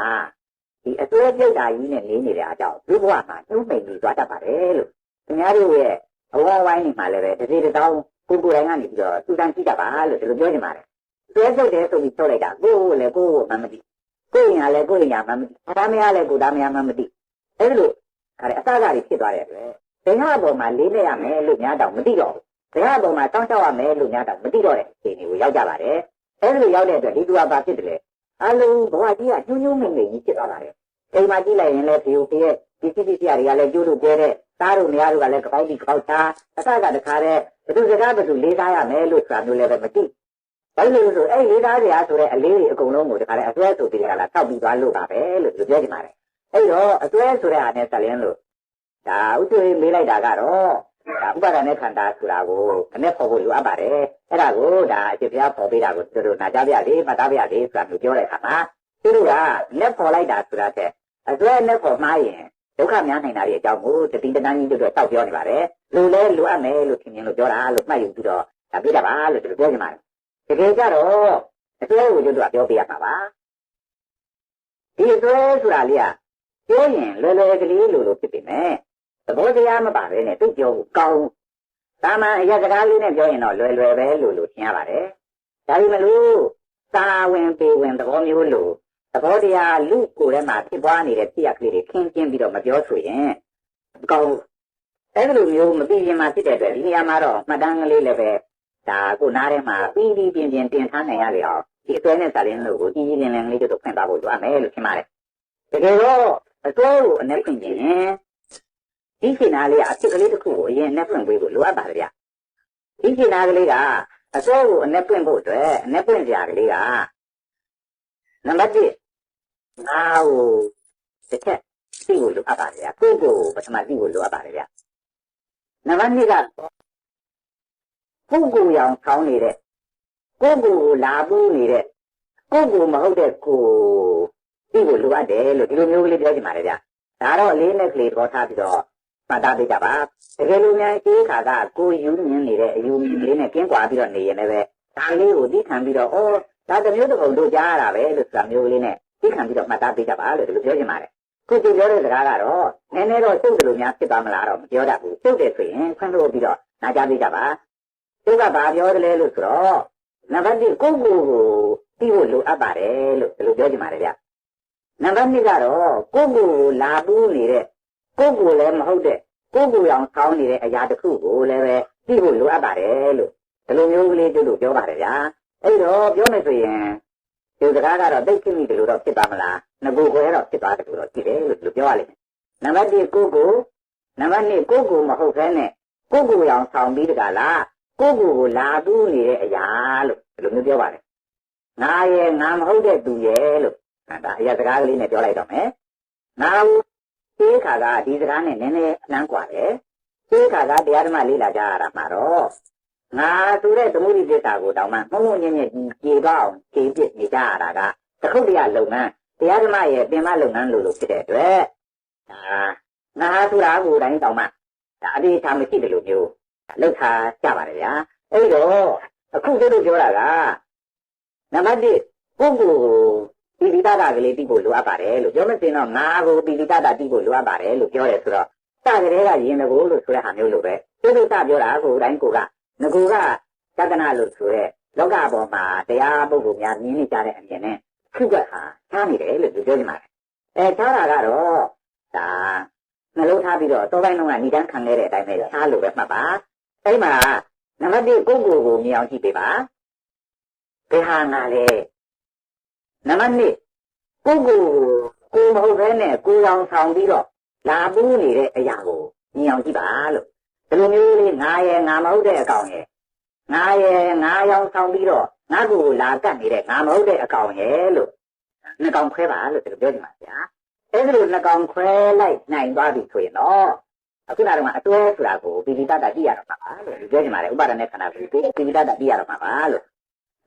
ဒီအစွဲပြုတ်တာကြီးနဲ့နေနေတဲ့အကြောင်းဒီဘဝမှာနှုတ်မိန်ပြီးသွားတတ်ပါတယ်လို့ ခင်ဗျားတို့ရဲ့အဝဝိုင်းနေမှာလည်းပဲတစ်စီတစ်တောင်းကိုကိုယ်တိုင်ကနေပြီးတော့သူတန်းကြည့်တတ်ပါလို့ဒီလိုပြောနေပါတယ်စွဲပြုတ်တယ်ဆိုပြီးပြောလိုက်တာကိုယ်ကိုလည်းကိုယ်ကိုမှမသိကိုယ်ညာလည်းကိုယ်ညာမှမသိသားမရလည်းကိုယ်သားမရမှမသိအဲ့လိုခါရအစကားတွေဖြစ်သွားတယ်ပဲဘယ်ဟာပေါ်မှာလေးနေရမယ်လို့များတော့မသိတော့ဘူးဘယ်ဟာပေါ်မှာတောင်းချောက်ရမယ်လို့များတော့မသိတော့တဲ့အခြေအနေကိုရောက်ကြပါတယ်အဲ့လိုရောက်တဲ့အတွက်ဒီသူကဘာဖြစ်တယ်လဲအလုံးဘဝကြီးကညှိုးညှိုးမိန်မိန်ကြီးဖြစ်သွားပါတယ်အိမ်မှာကြည့်လိုက်ရင်လည်းဒီလိုဖြစ်ရဲ့ဒီစီစီစီရတွေကလည်းကျိုးလို့ကျဲတဲ့ သားတို့မယားတို့ကလည်းကောက်ပြီးကောက်ချာအစကတခါတဲ့ဘသူစကားဘသူလေးစားရမယ်လို့ဆိုတာမျိုးလည်းပဲမသိဘာလို့လဲဆိုအဲ့လေးစားစရာဆိုတဲ့အလေးတွေအကုန်လုံးကိုတခါတဲ့အစွဲဆိုပြီးကြလားတောက်ပြီးသွားလို့ပါပဲလို့ပြောကြပါတယ်အဲ့တော့အစွဲဆိုတဲ့အားနဲ့ဆက်လင်းလို့ဒါဥတ္တရေမေးလိုက်တာကတော့ဒါဥပါဒณะခန္ဓာဆိုတာကိုအနဲ့ပေါ်ဖို့လိုအပ်ပါတယ်အဲ့ဒါကိုဒါအဖြစ်ပြပေါ်ပေးတာကိုသူတို့နာကြပြလေမှတ်သားပြလေဆိုတာမျိုးပြောတဲ့အခါမှာသူတို့ကလက်ပေါ်လိုက်တာဆိုတာတဲ့အစွဲလက်ပေါ်မှားရင် ဒုက္ခများနိုင်တာတွေအကြောင်းကိုတတိတန်းကြီးတို့တော့တောက်ပြောနေပါတယ်လူလဲလိုအပ်မယ်လို့ထင်မြင်လို့ပြောတာလို့မှတ်ယူပြီးတော့ဒါပြတာပါလို့သူပြောနေပါတယ်တကယ်ကြတော့အစွဲကိုတို့ကပြောပြရမှာပါဒီအစွဲဆိုတာလေးကပြောရင်လွယ်လွယ်ကလေးလိုလိုဖြစ်ပေမဲ့သဘောတရားမပါပဲနဲ့သူပြောကိုကောင်းတာမန်အရာစကားလေးနဲ့ပြောရင်တော့လွယ်လွယ်ပဲလို့လို့ထင်ရပါတယ်ဒါပေမဲ့လို့သာဝင်ပေဝင်သဘောမျိုးလို့ သဘောတရားလူကိုယ်ထဲမှာဖြစ်ပွားနေတဲ့ဖြစ်ရကလေးတွေခင်းကျင်းပြီးတော့မပြောဆိုရင်အကောင်အဲ့လိုမျိုးမသိရင်မှဖြစ်တဲ့အတွက်ဒီနေရာမှာတော့မှတ်တမ်းကလေးလည်းပဲဒါကိုနားထဲမှာပြီးပြီးပြင်းပြင်းတင်ထားနိုင်ရလေအောင်ဒီအစွဲနဲ့စာရင်းလို့ကိုကြီးကြီးလင်းလင်းလေးတို့ဖွင့်ပါဖို့ကြွားမယ်လို့ထင်ပါတယ်တကယ်တော့အစွဲကိုအနက်ဖွင့်ခြင်းဒီရှင်နာလေးကအဖြစ်ကလေးတစ်ခုကိုအရင်အနက်ဖွင့်ပေးဖို့လိုအပ်ပါတယ်ဗျဒီရှင်နာကလေးကအစွဲကိုအနက်ဖွင့်ဖို့အတွက်အနက်ဖွင့်ကြရကလေးကနံပါတ်1 ငါ့ကိုတစ်ချက်သိဖို့လိုအပ်ပါတယ်ဗျကိုယ့်ကိုယ်ပထမသိဖို့လိုအပ်ပါတယ်ဗျနံပါတ်2ကကိုယ့်ကိုယ်ရောင်ဆောင်းနေတဲ့ကိုယ့်ကိုယ်ကိုလာပူးနေတဲ့ကိုယ့်ကိုယ်မဟုတ်တဲ့ကိုယ်သိဖို့လိုအပ်တယ်လို့ဒီလိုမျိုးကလေးပြောချင်ပါတယ်ဗျဒါတော့အလေးနဲ့ကလေးသဘောထားပြီးတော့မှတ်သားပေးကြပါတကယ်လို့များအေးခါကကိုယူမြင်နေတဲ့အယူလေးနဲ့ကင်းကွာပြီးတော့နေရင်လည်းပဲဒါလေးကိုသိခံပြီးတော့အော်ဒါတစ်မျိုးတစ်ပုံတို့ကြားရတာပဲလို့ဆိုတာမျိုးလေးနဲ့ သိခံပြီးတော့မှတ်သားပေးကြပါလို့ဒီလိုပြောချင်ပါတယ်ခုသူပြောတဲ့စကားကတော့နည်းနည်းတော့စုပ်တယ်လို့များဖြစ်သွားမလားတော့မပြောတတ်ဘူးစုပ်တယ်ဆိုရင်ခွင့်လို့ပြီးတော့နားကြားပေးကြပါသူကဘာပြောတယ်လဲလို့ဆိုတော့နံပါတ်1ကိုယ့်ကိုယ်ကိုသိဖို့လိုအပ်ပါတယ်လို့ဒီလိုပြောချင်ပါတယ်ဗျနံပါတ်2ကတော့ကိုယ့်ကိုယ်ကိုလာပူးနေတဲ့ကိုယ့်ကိုယ်လည်းမဟုတ်တဲ့ကိုယ့်ကိုယ်ရောင်ဆောင်းနေတဲ့အရာတစ်ခုကိုလည်းပဲသိဖို့လိုအပ်ပါတယ်လို့ဒီလိုမျိုးကလေးတို့ပြောပါတယ်ဗျာအဲ့တော့ပြောမယ်ဆိုရင် ဒီစကားကတော့သိသိမိတယ်လို့တော့ဖြစ်ပါမလားငကိုကိုရတော့ဖြစ်သွားတယ်လို့တော့ကြည့်တယ်လို့ပြောရလိမ့်မယ်နံပါတ်1ကိုကိုနံပါတ်2ကိုကိုမဟုတ်ခဲနဲ့ကိုကိုရောင်ဆောင်ပြီးတကလားကိုကိုကိုလာတူးနေတဲ့အရာလို့ဒီလိုမျိုးပြောပါတယ်ငါရဲ့ငါမဟုတ်တဲ့သူရဲ့လို့ဒါအရာစကားကလေးနဲ့ပြောလိုက်တော့မယ်ငါဒီခါကဒီစကားနဲ့နည်းနည်းအနှမ်းကွာတယ်ဒီခါကတရားဓမ္မလေ့လာကြရတာမှာတော့ ငါဆိုတဲ့သမုဒိသစ္စာကိုတောင်မှမုံမုံညံ့ညံ့ကြေပါအောင်ကြေပြစ်နေကြရတာကတခုတရလုပ်ငန်းတရားဓမ္မရဲ့ပြင်မလုပ်ငန်းလို့လို့ဖြစ်တဲ့အတွက်ဒါငါဆိုတာကိုယ်တိုင်းတောင်မှဒါအတိအကျမရှိတယ်လို့မျိုးလောက်ထားကြပါတယ်ဗျာအဲ့တော့အခုတို့ပြောတာကနံပါတ်1ပုဂ္ဂိုလ်ကိုပိဋိတတာကလေးသိဖို့လိုအပ်ပါတယ်လို့ပြောမစင်တော့ငါကိုပိဋိတတာသိဖို့လိုအပ်ပါတယ်လို့ပြောတယ်ဆိုတော့စကြတဲ့ကယင်တကိုလို့ဆိုတဲ့ဟာမျိုးလိုပဲတို့တို့စပြောတာကိုယ်တိုင်းကိုက ငကူကသက္ကနာလို့ဆိုတဲ့လောကပေါ်မှာတရားပုဂ္ဂိုလ်များမြင်နေကြတဲ့အမြင်နဲ့ခုကဟာထားနေတယ်လို့ပြောကြမှာအဲထားတာကတော့ဒါနှလုံးထားပြီးတော့တောပိုင်းလုံးကဏိဒန်းခံခဲ့တဲ့အတိုင်းပဲထားလို့ပဲမှတ်ပါအဲ့မှာနံပါတ်1ကိုယ့်ကိုယ်ကိုမြင်အောင်ကြည့်ပေးပါဘယ်ဟာငါလဲနံပါတ်2ကိုယ့်ကိုယ်ကိုမဟုတ်ဘဲနဲ့ကိုယ်အောင်ဆောင်ပြီးတော့လာပူးနေတဲ့အရာကိုမြင်အောင်ကြည့်ပါလို့ ဒီလိုမျိုးလေးငါရဲ့ငါမဟုတ်တဲ့အကောင်ရဲ့ငါရဲ့ငါရောင်ဆောင်ပြီးတော့ငါ့ကိုလာကတ်နေတဲ့ငါမဟုတ်တဲ့အကောင်ရဲ့လို့နှစ်ကောင်ခွဲပါလို့ဒီလိုပြောကြပါဗျာအဲ့ဒီလိုနှစ်ကောင်ခွဲလိုက်နိုင်သွားပြီဆိုရင်တော့အခုနကတော့အတွဲဆိုတာကိုပိဋိတတ်တိရတော့မှာပါလို့ပြောကြပါလေဥပါဒณะခန္ဓာကိုပိဋိတတ်တိရတော့မှာပါလို့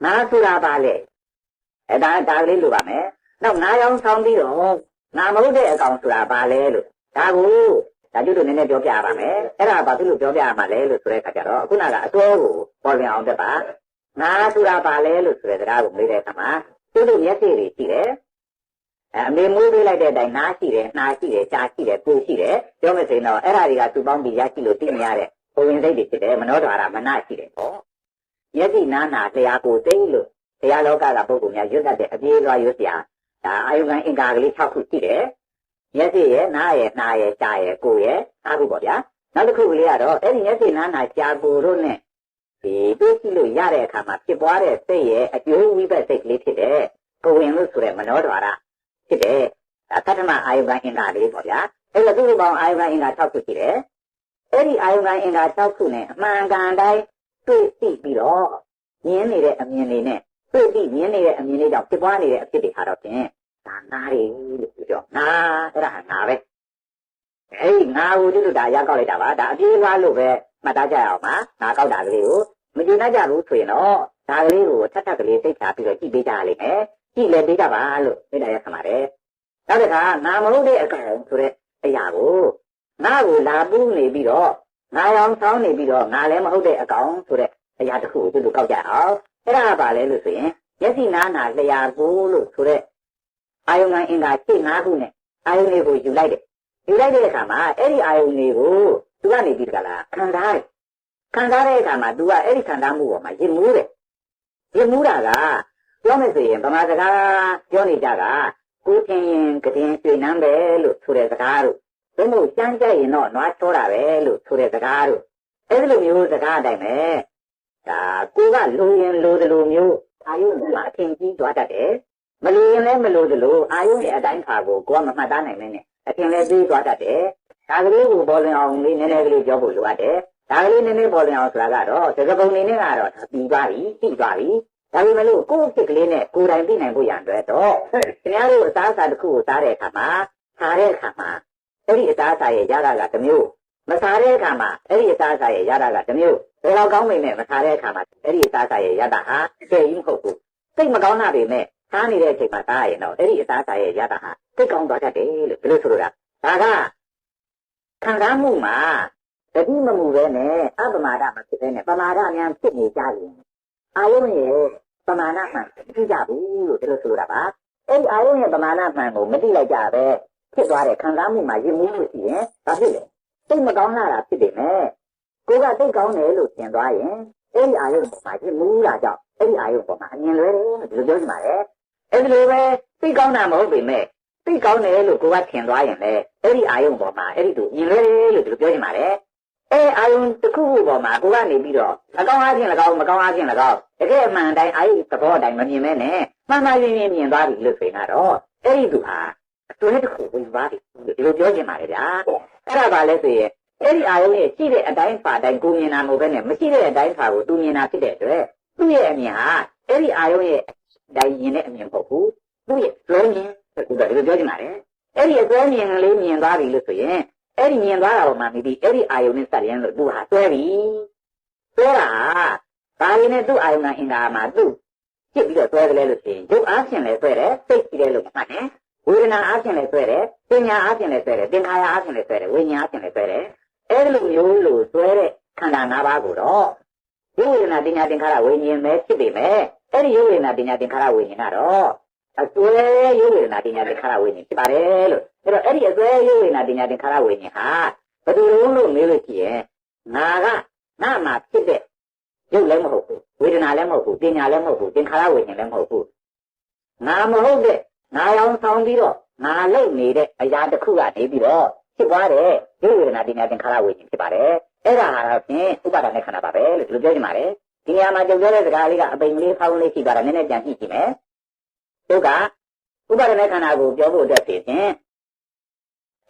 ငါဆိုတာပါလေအဲ့ဒါဒါလေးလိုပါမယ်နောက်ငါရောင်ဆောင်ပြီးတော့ငါမဟုတ်တဲ့အကောင်ဆိုတာပါလေလို့ဒါကို ဒါကျွတ်တို့နည်းနည်းပြောပြပါမယ်အဲ့ဒါဘာဖြစ်လို့ပြောပြရမှာလဲလို့ဆိုတဲ့အခါကျတော့အခုနကအတွဲကိုပေါ်လွင်အောင်တက်ပါငါဆိုတာပါလဲလို့ဆိုတဲ့စကားကိုမေးတဲ့အခါမှာကျွတ်တို့မျက်စိတွေရှိတယ်အမေမွေးပေးလိုက်တဲ့အတိုင်းနားရှိတယ်နှာရှိတယ်ကြားရှိတယ်ကိုယ်ရှိတယ်ပြောမယ်ဆိုရင်တော့အဲ့ဒါတွေကသူ့ပေါင်းပြီးရရှိလို့သိနေရတဲ့ဘဝင်စိတ်တွေဖြစ်တယ်မနောဒွါရမနရှိတယ်ပေါ့မျက်စိနားနာတရားကိုသိလို့တရားလောကကပုဂ္ဂိုလ်များရွတ်တတ်တဲ့အပြေးသွားရွတ်စရာဒါအာယုခံအင်္ဂါကလေး6ခုရှိတယ် မျက်စိရဲ့နားရဲ့နှာရဲ့ကြားရဲ့ကိုယ်ရဲ့အားခုပေါ့ဗျာနောက်တစ်ခုကလေးကတော့အဲ့ဒီမျက်စိနားနာကြားကိုတို့နဲ့ဒီတွေ့ရှိလို့ရတဲ့အခါမှာဖြစ်ပွားတဲ့စိတ်ရဲ့အကျိုးဝိဘတ်စိတ်ကလေးဖြစ်တဲ့ကိုဝင်လို့ဆိုတဲ့မနောဒွါရဖြစ်တယ်ဒါသတ္တမအာယုခံအင်္ဂါလေးပေါ့ဗျာအဲ့ဒါသူ့လူပေါင်းအာယုခံအင်္ဂါ6ခုရှိတယ်အဲ့ဒီအာယုခံအင်္ဂါ6ခုနဲ့အမှန်ကန်တိုင်းတွေ့သိပြီးတော့မြင်နေတဲ့အမြင်တွေနဲ့တွေ့သိမြင်နေတဲ့အမြင်တွေကြောင့်ဖြစ်ပွားနေတဲ့အဖြစ်တွေဟာတော့ဖြင့် ဒါငါတွေလို့ပြောငါအဲ့ဒါငါပဲအဲ့ဒီငါကိုတို့ဒါရောက်ောက်လိုက်တာပါဒါအပြေးသွားလို့ပဲမှတ်သားကြရအောင်ပါငါကောက်တာကလေးကိုမကြည့်နိုင်ကြဘူးဆိုရင်တော့ဒါကလေးကိုထပ်ထပ်ကလေးသိချာပြီးတော့ကြည့်ပေးကြရလိမ့်မယ်ကြည့်လေပေးကြပါလို့မိတာရဆံပါတယ်နောက်တစ်ခါငါမဟုတ်တဲ့အကောင်ဆိုတဲ့အရာကိုငါ့ကိုလာပူးနေပြီးတော့ငါရောင်ဆောင်းနေပြီးတော့ငါလည်းမဟုတ်တဲ့အကောင်ဆိုတဲ့အရာတစ်ခုကိုသူတို့ကောက်ကြအောင်အဲ့ဒါကပါလဲလို့ဆိုရင်မျက်စိနားနာလျှာကိုလို့ဆိုတဲ့ အာယုံကအင်္ဂါရှင်း၅ခုနဲ့အာယုံလေးကိုယူလိုက်တယ်ယူလိုက်တဲ့အခါမှာအဲ့ဒီအာယုံလေးကိုသူကနေပြီးတကလားခံစားတယ်ခံစားတဲ့အခါမှာ तू ကအဲ့ဒီခံစားမှုပေါ်မှာရင်မူးတယ်ရင်မူးတာကပြောမယ်ဆိုရင်ဗမာစကားပြောနေကြတာကိုထင်ရင်ကတင်ရွှေနှမ်းပဲလို့ဆိုတဲ့စကားတို့ဘယ်လိုစမ်းကြရင်တော့နွားချောတာပဲလို့ဆိုတဲ့စကားတို့အဲ့ဒီလိုမျိုးစကားအတိုင်းပဲဒါကိုကလိုရင်လိုတယ်လိုမျိုးအာယုမှာအထင်ကြီးသွားတတ်တယ် မလိုရင်လည်းမလိုတယ်လို့အာယုရဲ့အတိုင်းခါကိုကိုကမမှတ်သားနိုင်မင်းနဲ့အထင်လည်းသေးသွားတတ်တယ်ဒါကလေးကိုပေါ်လင်အောင်လေးနည်းနည်းကလေးပြောဖို့လိုအပ်တယ်ဒါကလေးနည်းနည်းပေါ်လင်အောင်ဆိုတာကတော့စကားပုံနေနဲ့ကတော့ပြီးသွားပြီပြီးသွားပြီဒါပေမဲ့လို့ကိုယ့်အစ်ကလေးနဲ့ကိုယ်တိုင်သိနိုင်ဖို့ရန်အတွက်တော့ခင်ဗျားတို့အသားအစာတစ်ခုကိုစားတဲ့အခါမှာစားတဲ့အခါမှာအဲ့ဒီအသားအစာရဲ့ရတာကတစ်မျိုးမစားတဲ့အခါမှာအဲ့ဒီအသားအစာရဲ့ရတာကတစ်မျိုးဘယ်တော့ကောင်းမိနဲ့မစားတဲ့အခါမှာအဲ့ဒီအသားအစာရဲ့ရတာဟာကျေကြီးမဟုတ်ဘူးစိတ်မကောင်းတာပေမဲ့ စားနေတဲ့အချိန်မှာစားရင်တော့အဲ့ဒီအသားအစာရဲ့ရတာဟာစိတ်ကောင်းသွားတတ်တယ်လို့ဘယ်လိုဆိုလိုတာဒါကခံစားမှုမှာတတိမမှုပဲနဲ့အပမာဒမဖြစ်ပဲနဲ့ပမာဒများဖြစ်နေကြရင်အာယုံရဲ့ပမာဏမှန်မသိကြဘူးလို့ဒီလိုဆိုလိုတာပါအဲ့ဒီအာယုံရဲ့ပမာဏမှန်ကိုမသိလိုက်ကြပဲဖြစ်သွားတဲ့ခံစားမှုမှာရင်မှုလို့ရှိရင်ဘာဖြစ်လဲစိတ်မကောင်းလာတာဖြစ်ပေမဲ့ကိုကစိတ်ကောင်းတယ်လို့ထင်သွားရင်အဲ့ဒီအာယုံပေါ်မှာရင်မှုလာကြောင့်အဲ့ဒီအာယုံပေါ်မှာအမြင်လွဲတယ်လို့ဒီလိုပြောချင်ပါတယ် အဲ့ဒီလိုပဲစိတ်ကောင်းတာမဟုတ်ပေမဲ့စိတ်ကောင်းတယ်လို့ကိုကထင်သွားရင်လေအဲ့ဒီအာယုံပေါ်မှာအဲ့ဒီသူအမြင်လွဲတယ်လို့ဒီလိုပြောချင်ပါတယ်အဲအာယုံတစ်ခုခုပေါ်မှာကိုကနေပြီးတော့အကောင်းအားဖြင့်၎င်းမကောင်းအားဖြင့်၎င်းတကယ်အမှန်တိုင်းအာယုသဘောအတိုင်းမမြင်မဲနဲ့မှန်မှန်ရင်းရင်းမြင်သွားပြီလို့ဆိုရင်တော့အဲ့ဒီသူဟာအတွဲတစ်ခုဝင်သွားပြီဒီလိုပြောချင်ပါတယ်ဗျာအဲ့ဒါပါလဲဆိုရင်အဲ့ဒီအာယုရဲ့ရှိတဲ့အတိုင်းဖာတိုင်းကိုမြင်တာမဟုတ်ဘဲနဲ့မရှိတဲ့အတိုင်းဖာကိုသူမြင်တာဖြစ်တဲ့အတွက်သူ့ရဲ့အမြင်ဟာအဲ့ဒီအာယုရဲ့ အတိုင်းမြင်တဲ့အမြင်မဟုတ်ဘူးသူ့ရဲ့လွဲမြင်အခုတော့ဒီလိုပြောချင်ပါတယ်အဲ့ဒီအစွဲမြင်လေးမြင်သွားပြီလို့ဆိုရင်အဲ့ဒီမြင်သွားတာပေါ်မှာမိပြီးအဲ့ဒီအာယုနဲ့စက်ရင်လို့သူဟာဆွဲပြီဆွဲတာဘာရင်းနဲ့သူ့အာယုနာအင်္ဂါမှာသူ့ပြစ်ပြီးတော့ဆွဲကြလဲလို့ဆိုရင်ရုပ်အားဖြင့်လည်းဆွဲတယ်စိတ်ကြည့်တယ်လို့မှတ်တယ်ဝေဒနာအားဖြင့်လည်းဆွဲတယ်ပညာအားဖြင့်လည်းဆွဲတယ်သင်္ခါရအားဖြင့်လည်းဆွဲတယ်ဝိညာဉ်အားဖြင့်လည်းဆွဲတယ်အဲ့ဒီလိုမျိုးလို့ဆွဲတဲ့ခန္ဓာ၅ပါးကိုတော့ရုပ်ဝေဒနာပညာသင်္ခါရဝိညာဉ်ပဲဖြစ်ပေမဲ့ အဲ့ဒီရုပ်ဝေဒနာပညာသင်္ခါရဝိညာဉ်ကတော့အစွဲရုပ်ဝေဒနာပညာသင်္ခါရဝိညာဉ်ဖြစ်ပါတယ်လို့အဲ့တော့အဲ့ဒီအစွဲရုပ်ဝေဒနာပညာသင်္ခါရဝိညာဉ်ဟာဘယ်သူလုံးလို့မေးလို့ရှိရင်ငါကငါမှာဖြစ်တဲ့ရုပ်လည်းမဟုတ်ဘူးဝေဒနာလည်းမဟုတ်ဘူးပညာလည်းမဟုတ်ဘူးသင်္ခါရဝိညာဉ်လည်းမဟုတ်ဘူးငါမဟုတ်တဲ့ငါရောင်ဆောင်ပြီးတော့ငါလုံနေတဲ့အရာတစ်ခုကနေပြီးတော့ဖြစ်သွားတဲ့ရုပ်ဝေဒနာပညာသင်္ခါရဝိညာဉ်ဖြစ်ပါတယ်အဲ့ဒါဟာဖြင့်ဥပါဒณะခန္ဓာပါပဲလို့ဒီလိုပြောချင်ပါတယ် ဒီနေရာမှာကြုံရတဲ့စကားလေးကအပိန်လေးဖောင်းလေးရှိသွားတာနည်းနည်းပြန်ကြည့်ကြည့်မယ်သူကဥပါဒณะခန္ဓာကိုပြောဖို့အတွက်ဖြင့်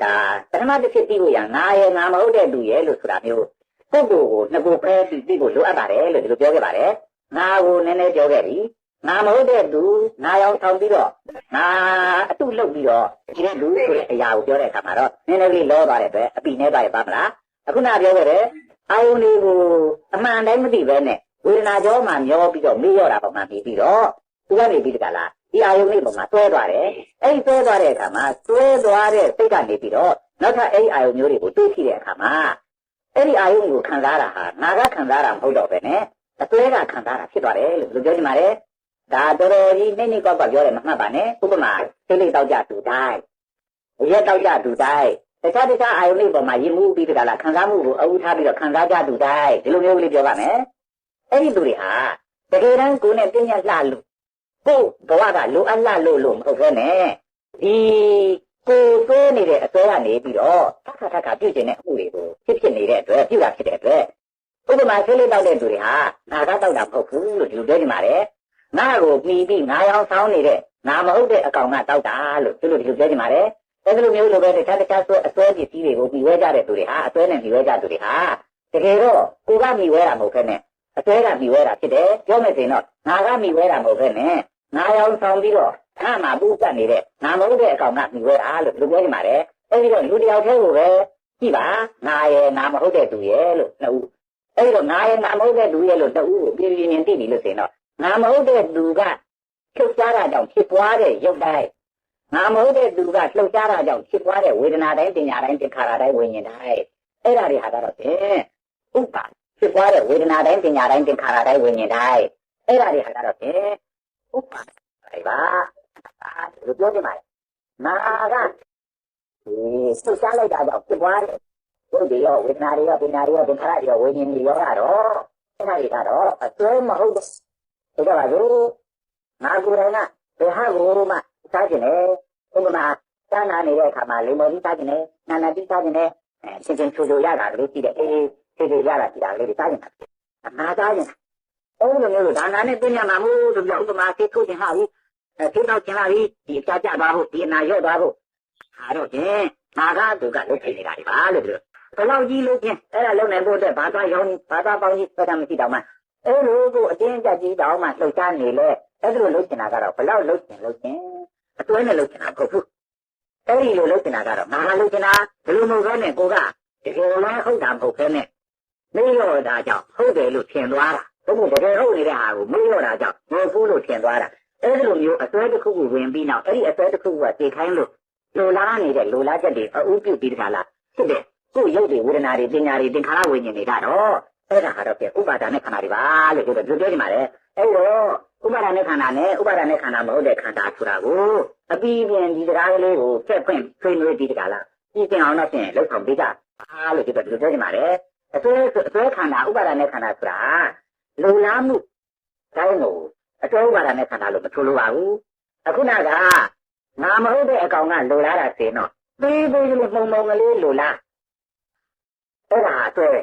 ဒါပထမတစ်ဖြစ်ပြီးလို့ရငါရဲ့ငါမဟုတ်တဲ့သူရဲ့လို့ဆိုတာမျိုးပုဂ္ဂိုလ်ကိုနှစ်ခုဖဲပြီးပြီးဖို့လိုအပ်ပါတယ်လို့ဒီလိုပြောခဲ့ပါတယ်ငါကိုနည်းနည်းပြောခဲ့ပြီငါမဟုတ်တဲ့သူငါရောင်ဆောင်ပြီးတော့ငါအတုလုပ်ပြီးတော့ဒီတဲ့လူဆိုတဲ့အရာကိုပြောတဲ့အခါမှာတော့နည်းနည်းလေးလောသွားတဲ့အတွက်အပိနဲ့ပါရပါမလားအခုနပြောခဲ့တဲ့အာယုန်လေးကိုအမှန်တိုင်းမသိပဲနဲ့ ဝေဒနာကြောမှာမျောပြီးတော့မေ့ရတာပုံမှန်ပြီးပြီးတော့သူကနေပြီးတကလားဒီအာယုန်လေးပုံမှာတွဲသွားတယ်အဲ့ဒီတွဲသွားတဲ့အခါမှာတွဲသွားတဲ့စိတ်ကနေပြီးတော့နောက်ထပ်အဲ့ဒီအာယုန်မျိုးတွေကိုတွေးကြည့်တဲ့အခါမှာအဲ့ဒီအာယုန်ကိုခံစားတာဟာငါကခံစားတာမဟုတ်တော့ပဲနဲ့အသွဲကခံစားတာဖြစ်သွားတယ်လို့ပြောချင်ပါတယ်ဒါတော်တော်ကြီးနှိမ့်နှိမ့်ကွက်ကွက်ပြောတယ်မမှတ်ပါနဲ့ဥပမာစိတ်လေးတောက်ကြတူတိုင်းရက်တောက်ကြတူတိုင်းတခြားတခြားအာယုန်လေးပေါ်မှာရင်မှုပြီးတကလားခံစားမှုကိုအဥထားပြီးတော့ခံစားကြတူတိုင်းဒီလိုမျိုးလေးပြောပါမယ် အဲ့ဒီသူတွေဟာတကယ်တမ်းကိုယ်နဲ့ပြည့်ညတ်လှလို့ကိုယ်ဘဝကလိုအပ်လှလို့လို့မဟုတ်ဘဲနဲ့ဒီကိုယ်သွေးနေတဲ့အစွဲကနေပြီးတော့ထပ်ခါထပ်ခါပြုတ်ကျင်တဲ့အမှုတွေကိုဖြစ်ဖြစ်နေတဲ့အတွက်ပြုတာဖြစ်တဲ့အတွက်ဥပမာဆေးလေးတောက်တဲ့သူတွေဟာငါကတောက်တာမဟုတ်ဘူးလို့ဒီလိုပြောနေပါတယ်ငါ့ကိုပြီးပြီးငါရောင်ဆောင်နေတဲ့ငါမဟုတ်တဲ့အကောင်ကတောက်တာလို့သူတို့ဒီလိုပြောနေပါတယ်အဲဒီလိုမျိုးလိုပဲတခြားတခြားဆွဲအစွဲပစ္စည်းတွေကိုပြီးဝဲကြတဲ့သူတွေဟာအစွဲနဲ့ပြီးဝဲကြသူတွေဟာတကယ်တော့ကိုကပြီးဝဲတာမဟုတ်ခဲနဲ့ အစွဲကပြီးဝဲတာဖြစ်တယ်ပြောမယ်ဆိုရင်တော့ငါကပြီးဝဲတာမဟုတ်ခဲနဲ့ငါရောင်ဆောင်ပြီးတော့ငါမှပူးပတ်နေတဲ့ငါမဟုတ်တဲ့အကောင်ကပြီးဝဲတာလို့ဒီလိုပြောနေပါတယ်အဲဒီတော့လူတစ်ယောက်တည်းကိုပဲကြည့်ပါငါရဲ့ငါမဟုတ်တဲ့သူရဲ့လို့နှစ်ဦးအဲဒီတော့ငါရဲ့ငါမဟုတ်တဲ့သူရဲ့လို့တဦးကိုပြင်းပြင်းပြင်းသိပြီလို့ဆိုရင်တော့ငါမဟုတ်တဲ့သူကဖြုတ်ရှားတာကြောင့်ဖြစ်သွားတဲ့ရုပ်တိုင်းငါမဟုတ်တဲ့သူကလှုပ်ရှားတာကြောင့်ဖြစ်သွားတဲ့ဝေဒနာတိုင်းပညာတိုင်းသင်္ခါရတိုင်းဝိညာဉ်တိုင်းအဲ့ဒါတွေဟာတော့ဖြင့်ဥပ္ပါ ဖြစ်သွားတဲ့ဝေဒနာတိုင်းပညာတိုင်းသင်္ခါရတိုင်းဝိညာဉ်တိုင်းအဲ့ဒါတွေဟာတော့ဖြင့်ဥပ္ပါဒါပါအာဒီပြောကြမှာနာကဒီလှုပ်ရှားလိုက်တာကြောင့်ဖြစ်သွားတဲ့ရုပ်တွေရောဝေဒနာတွေရောပညာတွေရောသင်္ခါရတွေရောဝိညာဉ်တွေရောကတော့အဲ့ဒါတွေကတော့အစွဲမဟုတ်ဘူးဆိုတော့ပါလို့ငါကိုယ်တိုင်ကဘယ်ဟာကိုမှစားကျင်တယ်ဥပမာသာနာနေတဲ့အခါမှာလေမော်ပြီးစားကျင်တယ်နာနာပြီးစားကျင်တယ်အဲချင်းချင်းချိုချိုရတာကလေးကြည့်တယ်အေး အေးချိုချိုရတာကြည့်တာကလေးတွေစားကျင်တာငါစားကျင်တာအဲ့လိုမျိုးဒါနာနဲ့ပြင်ရမှာမို့ဆိုပြီးဥပမာသိထုတ်ခြင်းဟာပြီးအဲသိတော့ကျင်လာပြီးဒီအကြကြသွားဖို့ဒီအနာရော့သွားဖို့ဟာတော့ကျင်ငါကသူကလုတ်ဖြစ်နေတာဒီပါလို့ပြောဘယ်လောက်ကြီးလို့ချင်းအဲ့ဒါလုံနိုင်ဖို့အတွက်ဘာသာရောင်းဘာသာပေါင်းကြီးသက်တာမရှိတော့မှအဲ့လိုကိုအတင်းကြပ်ကြီးတောင်းမှလှုပ်ရှားနေလေအဲ့လိုလုပ်ချင်တာကတော့ဘယ်လောက်လုပ်ချင်လုပ်ချင်အတွဲနဲ့လုပ်ချင်တာမဟုတ်ဘူးအဲ့ဒီလိုလုပ်ချင်တာကတော့ငါကလုပ်ချင်တာဘယ်လိုမဟုတ်ဘဲနဲ့ကိုကတကယ်လည်းဟုတ်တာမဟုတ်ဘဲနဲ့ မေးတော့တာကြောင့်ဟုတ်တယ်လို့ထင်သွားတာဘုမို့တကယ်ဟုတ်နေတဲ့ဟာကိုမေးတော့တာကြောင့်မဟုတ်ဘူးလို့ထင်သွားတာအဲ့ဒီလိုမျိုးအတွဲတစ်ခုခုဝင်ပြီးနောက်အဲ့ဒီအတွဲတစ်ခုကတည်ခိုင်းလို့လိုလားနေတဲ့လိုလားချက်တွေအဥပြုပြီးတခါလားဖြစ်တယ်ကိုယ်ရုပ်တွေဝေဒနာတွေပညာတွေသင်္ခါရဝိညာဉ်တွေကတော့အဲ့ဒါဟာတော့ပြဥပါဒာနဲ့ခန္ဓာတွေပါလို့ပြောတယ်ပြောကြမှာလေအဲ့တော့ဥပါဒာနဲ့ခန္ဓာနဲ့ဥပါဒာနဲ့ခန္ဓာမဟုတ်တဲ့ခန္ဓာဆိုတာကိုအပြီးပြန်ဒီတရားကလေးကိုဖက်ဖွင့်ဆွေးနွေးပြီးတကလားပြီးတင်အောင်တော့ဖြင့်လောက်ဆောင်ပေးကြအားလို့ပြောတယ်ပြောကြမှာလေ အစွဲအစွဲခန္ဓာဥပါဒာနဲ့ခန္ဓာဆိုတာလုံလားမှုတိုင်းကိုအတော်ဥပါဒာနဲ့ခန္ဓာလို့မဆိုလိုပါဘူးအခုနကငါမဟုတ်တဲ့အကောင်ကလိုလားတာစင်တော့သေးသေးလေးပုံပုံကလေးလိုလားအဲ့ဒါအတွက်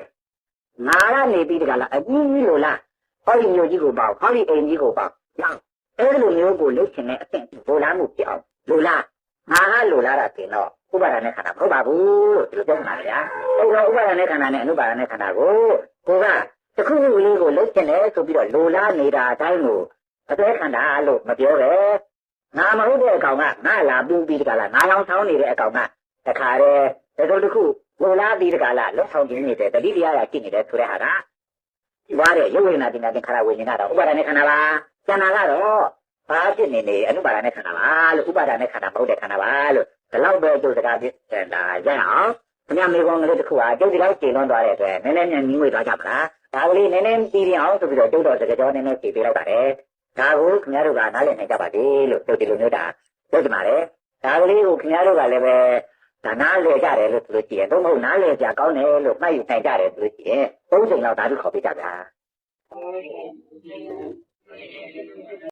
ငါကနေပြီးတကလားအကြီးကြီးလို့လားဟောဒီမျိုးကြီးကိုပေါ့ဟောဒီအိမ်ကြီးကိုပေါ့နောက်အဲ့လိုမျိုးကိုလုပ်ချင်တဲ့အဆင့်ဘိုလားမှုဖြစ်အောင်လို့လားငါကလို့လားတာတင်တော့ ဥပါဒณะခန္ဓာမဟုတ်ပါဘူးလို့ဒီလိုပြောမှာဗျာအဲ့တော့ဥပါဒณะခန္ဓာနဲ့အနုပါဒณะခန္ဓာကိုကိုကတစ်ခုခုလေးကိုလုပ်ချင်တယ်ဆိုပြီးတော့လိုလားနေတာအတိုင်းကိုအသေးခန္ဓာလို့မပြောပဲငါမဟုတ်တဲ့အကောင်ကငါလာပူပြီးတကလားငါလောင်ဆောင်းနေတဲ့အကောင်ကတခါတည်းတစ်ခုတစ်ခု လိုလားပြီးတကလားလွတ်ဆောင်ခြင်းနေတဲ့တတိတရားရရှိနေတဲ့ဆိုတဲ့ဟာကဒီပါတဲ့ရုပ်ဝေဒနာတင်တာသင်္ခါရဝိညာဉ်ကတော့ဥပါဒณะခန္ဓာပါကျန်တာကတော့ဘာဖြစ်နေနေအနုပါဒณะခန္ဓာပါလို့ဥပါဒณะခန္ဓာမဟုတ်တဲ့ခန္ဓာပါလို့ ဒီလောက်ပဲကျုပ်စကားဖြစ်တာရအောင်ခင်ဗျာမေကောင်းကလေးတစ်ခုဟာကျုပ်ဒီလောက်ကျေလွန်သွားတဲ့အတွက်နည်းနည်းမြန်ကြီးဝေသွားကြပါလားဒါကလေးနည်းနည်းပြီးပြအောင်ဆိုပြီးတော့ကျုပ်တော်စကားကြောနည်းနည်းဖြေပေးလိုက်ပါတယ်ဒါကိုခင်ဗျားတို့ကနားလည်နိုင်ကြပါသေးလို့ကျုပ်ဒီလိုမျိုးတာပြောကြပါလေဒါကလေးကိုခင်ဗျားတို့ကလည်းပဲဒါနားလေကြတယ်လို့ဆိုလို့ရှိရင်တော့မဟုတ်နားလေကြကောင်းတယ်လို့မှတ်ယူနိုင်ကြတယ်ဆိုလို့ရှိရင်သုံးချိန်လောက်ဓာတ်ခေါ်ပြကြဗျာ